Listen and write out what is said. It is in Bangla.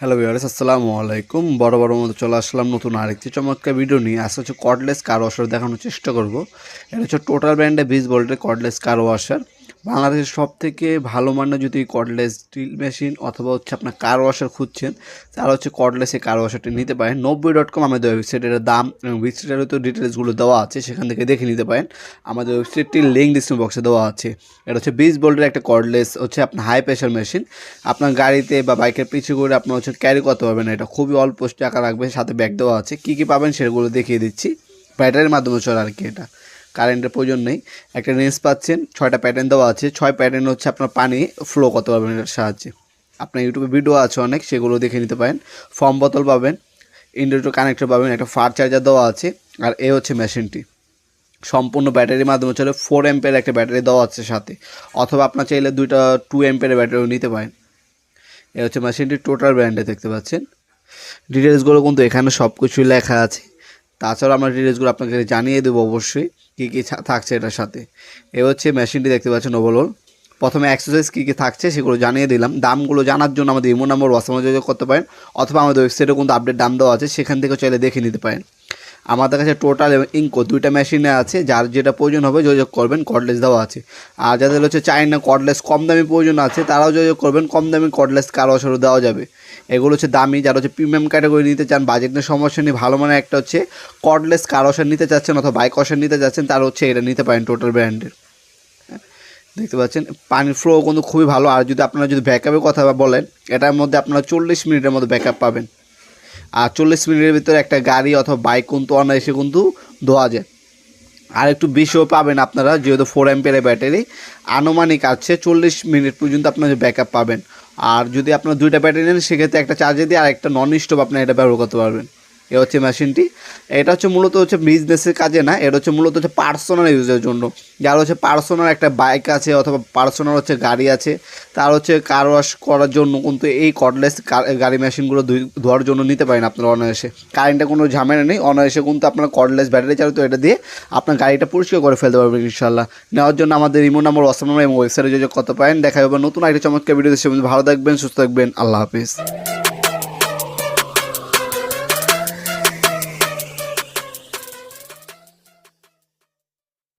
হ্যালো ভিওয়ার্স আসসালামু আলাইকুম বড় বড় মতো চলে আসলাম নতুন আরেকটি চমৎকার ভিডিও নিয়ে। আসা হচ্ছে কর্ডলেস কার ওয়াশার দেখানোর চেষ্টা করব। এটা হচ্ছে টোটাল ব্র্যান্ডে বিশ ভোল্টের কর্ডলেস কার ওয়াশার বাংলাদেশের সব থেকে ভালো মানের যদি কর্ডলেস ড্রিল মেশিন অথবা হচ্ছে আপনার কার ওয়াশার খুঁজছেন, তাহলে হচ্ছে কর্ডলেস কার ওয়াশারটি নিতে পারেন। নব্বই ডট কম আমাদের ওয়েবসাইটের দাম এবং ওয়েবসাইটের তো ডিটেলসগুলো দেওয়া আছে, সেখান থেকে দেখে নিতে পারেন। আমাদের ওয়েবসাইটটির লিঙ্ক ডিসক্রিপশন বক্সে দেওয়া আছে। এটা হচ্ছে বিশ ভোল্টের একটা কর্ডলেস হচ্ছে আপনার হাই প্রেশার মেশিন আপনার গাড়িতে বা বাইকের পিছু করে আপনার হচ্ছে ক্যারি করতে পারবেন এটা খুবই অল্প টাকা রাখবে সাথে ব্যাগ দেওয়া আছে। কী কী পাবেন সেগুলো দেখিয়ে দিচ্ছি। ব্যাটারির মাধ্যমে চলে আর কি এটা। কারেন্টের প্রয়োজন নেই। একটা রেঞ্জ পাচ্ছেন, ছয়টা প্যাটার্ন দেওয়া আছে। ছয় প্যাটার্ন হচ্ছে আপনার পানি ফ্লো করতে পারবেন এটার সাহায্যে। আপনার ইউটিউবে ভিডিও আছে অনেক, সেগুলো দেখে নিতে পারেন। ফর্ম বোতল পাবেন ইন্ডোটো কানেক্টর পাবেন, একটা ফার চার্জার দেওয়া আছে, আর এ হচ্ছে মেশিনটি। সম্পূর্ণ ব্যাটারির মাধ্যমে চলে ফোর এম্পের একটা ব্যাটারি দেওয়া আছে সাথে। অথবা আপনার চাইলে দুইটা টু এম্পের ব্যাটারিও নিতে পারেন। এ হচ্ছে মেশিনটি টোটাল ব্র্যান্ডে দেখতে পাচ্ছেন। ডিটেলসগুলো কিন্তু এখানে সব কিছুই লেখা আছে। তাছাড়া আমরা ডিটেলসগুলো আপনাকে জানিয়ে দেবো অবশ্যই। কী কী থাকছে এটার সাথে? এ হচ্ছে মেশিনটি দেখতে পাচ্ছেন ওভারঅল প্রথমে এক্সারসাইজ কী কী থাকছে সেগুলো জানিয়ে দিলাম। দামগুলো জানার জন্য আমাদের ইমো নাম্বার হোয়াটসঅ্যাপে যোগাযোগ করতে পারেন, অথবা আমাদের ওয়েবসাইটে কিন্তু আপডেট দাম দেওয়া আছে, সেখান থেকে চাইলে দেখে নিতে পারেন। আমাদের কাছে টোটাল এবং ইঙ্কো দুইটা মেশিনে আছে, যার যেটা প্রয়োজন হবে যোগাযোগ করবেন কর্ডলেস দেওয়া আছে। আর যাদের হচ্ছে চাই না কর্ডলেস কম দামি প্রয়োজন আছে, তারাও যোগাযোগ করবেন, কম দামি কর্ডলেস কারও অসরও দেওয়া যাবে। এগুলো হচ্ছে দামি, যারা হচ্ছে প্রিমিয়াম ক্যাটাগরি নিতে চান বাজেট নিয়ে সমস্যা নেই, ভালো মানে একটা হচ্ছে কর্ডলেস কার অসার নিতে চাচ্ছেন অথবা বাইক অসার নিতে চাচ্ছেন, তারা হচ্ছে এটা নিতে পারেন টোটাল ব্র্যান্ডের দেখতে পাচ্ছেন? পানির ফ্লো কিন্তু খুবই ভালো, আর যদি আপনারা যদি ব্যাকআপের কথা বলেন, এটার মধ্যে আপনারা চল্লিশ মিনিটের মধ্যে ব্যাকআপ পাবেন। আর চল্লিশ মিনিটের ভিতরে একটা গাড়ি অথবা বাইক কিন্তু অনায়াসে কিন্তু ধোয়া যায়। আর একটু বেশিও পাবেন আপনারা, যেহেতু ফোর অ্যাম্পিয়ারের ব্যাটারি আনুমানিক আছে চল্লিশ মিনিট পর্যন্ত আপনার ব্যাক পাবেন। আর যদি আপনার দুইটা ব্যাটারি নেন, সেক্ষেত্রে একটা চার্জে দিয়ে আর একটা নন স্টপ আপনার এটা ব্যবহার করতে পারবেন। এ হচ্ছে মেশিনটি। এটা হচ্ছে মূলত হচ্ছে বিজনেসের কাজে না, এটা হচ্ছে মূলত হচ্ছে পার্সোনাল ইউজের জন্য। যার হচ্ছে পার্সোনাল একটা বাইক আছে অথবা পার্সোনাল হচ্ছে গাড়ি আছে, তার হচ্ছে কার ওয়াশ করার জন্য কিন্তু এই কর্ডলেস গাড়ি মেশিনগুলো ধোয়ার জন্য নিতে পারেন আপনারা অনায়াসে। কারেন্টে কোনো ঝামেলা নেই, অনায়াসে কিন্তু আপনার কর্ডলেস ব্যাটারি চালিত এটা দিয়ে আপনার গাড়িটা পরিষ্কার করে ফেলতে পারবেন ইনশাল্লাহ নেওয়ার জন্য আমাদের ইমো নাম্বার হোয়াটসঅ্যাপ নাম্বার এবং ওয়েবসাইটে যোগাযোগ করতে পারেন। দেখা হবে নতুন একটা চমৎকার ভিডিও দেশে ভালো থাকবেন, সুস্থ থাকবেন। আল্লাহ হাফিজ।